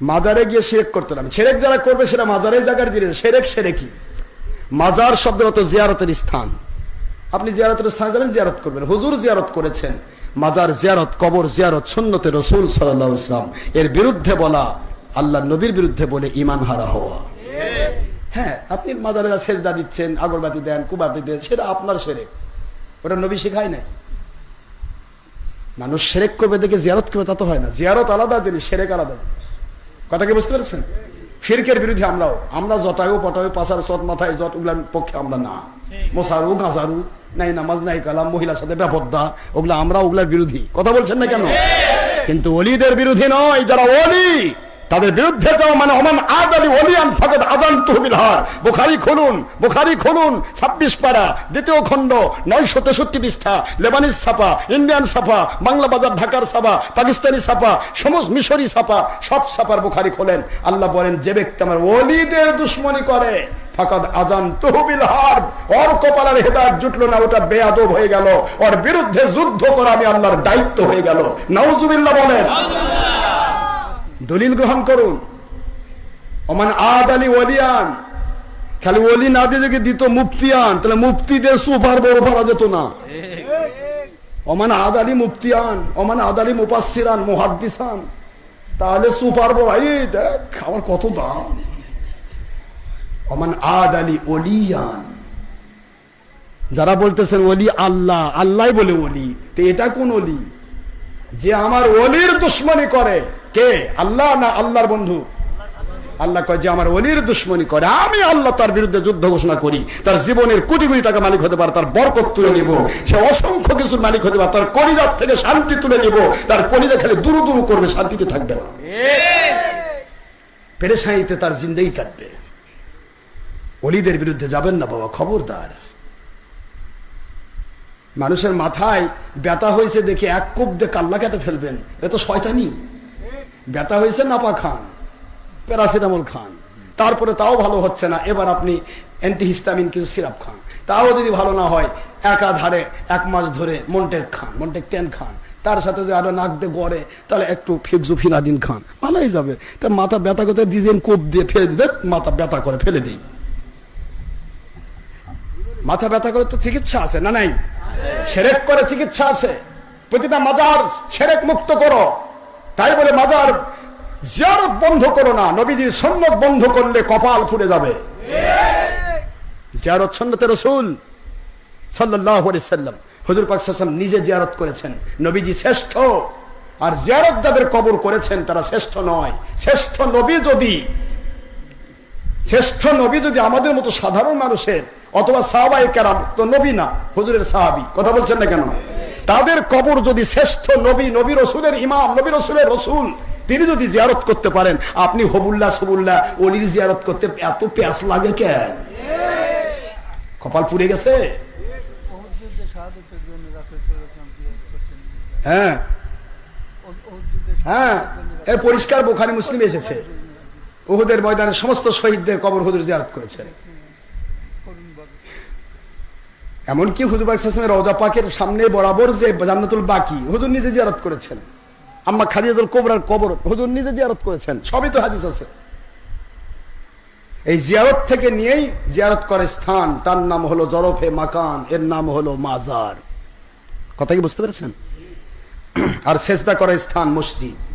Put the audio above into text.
মাজারে গিয়ে সেরেক করতে হবে। সেরেক যারা করবে সেটা মাজারে জায়গার জিনিস। সেরেক সেরেকি মাজার শব্দের অত জিয়ারতের স্থান। আপনি জিয়ারতের স্থানে যাবেন জিয়ারত করবেন। হুজুর জিয়ারত করেছেন। মাজার জিয়ারত, কবর জিয়ারত সুন্নতে রসুল সাল্লাহ ইসলাম এর বিরুদ্ধে বলা আল্লাহ নবীর বিরুদ্ধে বলে ইমান হারা হওয়া। হ্যাঁ আপনি মাজারে সেজদা দিচ্ছেন, আগরবাতি দেন, কুবাতি দেন, সেটা আপনার সেরেক। ওটা নবী শেখায় নাই। মানুষ সেরেক করবে দেখে জিয়ারত করবে, তা তো হয় না। জিয়ারত আলাদা জিনিস, সেরেক আলাদা। কথা কি বুঝতে পারছেন? ফিরকের বিরুদ্ধে আমরাও। আমরা জটায়ু পটায়ু পাশার সৎ মাথায় জট উগলার পক্ষে আমরা না। মশারু গাঁজারু নাই নামাজ নাই কালাম মহিলার সাথে ব্যাপদ্দা ওগুলা আমরা ওগুলার বিরোধী কথা বলছেন না কেন? কিন্তু অলিদের বিরোধী নয় যারা অলি তাদের বিরুদ্ধে যাও মানে আদ আলী আজান তহবিল হার বুখারি খুলুন খুলুন, ছাব্বিশ পাড়া দ্বিতীয় খণ্ড, নয়শো তেষট্টি পৃষ্ঠা, লেবানিজ ছাপা, ইন্ডিয়ান ছাপা, বাংলা বাজার ঢাকার ছাপা, পাকিস্তানি ছাপা, সমস্ত মিশরি ছাপা, সব ছাপার বুখারি খোলেন। আল্লাহ বলেন, যে ব্যক্তি আমার অলিদের দুশ্মনী করে, ফাকাদ আজান তহবিল হার ওর কপালের হেদায়ত জুটলো না, ওটা বেয়াদব হয়ে গেল। ওর বিরুদ্ধে যুদ্ধ করা আমি আল্লাহর দায়িত্ব হয়ে গেল। নাউজুবিল্লাহ বলেন। দলিল গ্রহণ করুন। ওমান আদ আলী ওলিয়ান খালি ওলি না দিয়ে দিত মুফতিয়ান, তাহলে মুফতিদের সুপার বড় পারা যেত না। ওমান আদ আলী মুফতিয়ান, ওমান আদ আলী মুপাসিরান মুহাদ্দিসান। তাহলে সুপার বড়, এই দেখ, আমার কত দাম। ওমান আদ আলী ওলিয়ান। যারা বলতেছেন ওলি আল্লাহ আল্লাহ বলে ওলি, তো এটা কোন ওলি? যে আমার অলির দুশ্মনী করে। কে? আল্লাহ না আল্লাহর বন্ধু? আল্লাহ কয় যে আমার অলির দুশ্মনী করে। আমি আল্লাহ তার বিরুদ্ধে যুদ্ধ ঘোষণা করি। তার জীবনের কোটি কোটি টাকা মালিক হতে পারে, তার বরকত তুলে নিব। সে অসংখ্য কিছুর মালিক হতে পারে, তার কলিজার থেকে শান্তি তুলে নিব। তার কলিজা খালি দুরু দুরু করবে, শান্তিতে থাকবে না। পেরেশানিতে তার জিন্দেগি কাটবে। অলিদের বিরুদ্ধে যাবেন না বাবা, খবরদার। মানুষের মাথায় ব্যথা হয়েছে দেখে এক কোপ দিয়ে কাল্লা কেটে ফেলবেন। এ তো শয়তানি। ব্যথা হয়েছে নাপা খান, প্যারাসিটামল খান। তারপরে তাও ভালো হচ্ছে না, এবার আপনি অ্যান্টিহিস্টামিন, কিছু সিরাপ খান। তাও যদি ভালো না হয়, একাধারে এক মাস ধরে মন্টেক খান, মন্টেক টেন খান। তার সাথে যদি আরও নাক দিয়ে গড়ে, তাহলে একটু ফিক্সোফিনাডিন খান। ভালোই যাবে। তা মাথা ব্যথা করতে দিদিন কোপ দিয়ে ফেলে দিতে, মাথা ব্যথা করে ফেলে দিই। মাথা ব্যথা করে তো চিকিৎসা আছে না নাই? সেরেক করে চিকিৎসা আছে। প্রতিটা মাজার সেরেক মুক্ত করো। তাই বলে মাজার জিয়ারত বন্ধ করো না, নবীজির সন্ন্যত বন্ধ করলে কপাল ফুলে যাবে। জিয়ারত সন্ন্যতে রসুল সাল্লাহ সাল্লাম, হজুর পাক নিজে জিয়ারত করেছেন। নবীজি শ্রেষ্ঠ। আর জিয়ারত যাদের কবর করেছেন, তারা শ্রেষ্ঠ নয়। শ্রেষ্ঠ নবী যদি, শ্রেষ্ঠ নবী যদি আমাদের মতো সাধারণ মানুষের, অথবা সাহাবাই কেরাম, তো নবী না, হজুরের সাহাবি। কথা বলছেন না কেন? তাদের কবর যদি শ্রেষ্ঠ নবী নবী রসুলের ইমাম, নবী রসুলের রসুল, তিনি যদি জিয়ারত করতে পারেন, আপনি হবুল্লাহ, সবুল্লাহ অলির জিয়ারত করতে এত প্যাস লাগে কেন? কপাল পুড়ে গেছে? হ্যাঁ। হ্যাঁ। এর পরিষ্কার বোখারি মুসলিম এসেছে। উহুদের ময়দানে সমস্ত শহীদদের কবর হুদুর জিয়ারত করুণভাবে এমনকি হুজুর ইসলামের রওজা পাকের সামনে বরাবর যে জান্নাতুল বাকি, হুজুর নিজে জিয়ারত করেছেন। আম্মা খাদিজাতুল কোবরার কবর, হুজুর নিজে জিয়ারত করেছেন। সবই তো হাদিস আছে। এই জিয়ারত থেকে নিয়েই জিয়ারত করে স্থান, তার নাম হলো জরফে মাকান, এর নাম হলো মাজার। কথা কি বুঝতে পেরেছেন? আর সেজদা করে স্থান মসজিদ।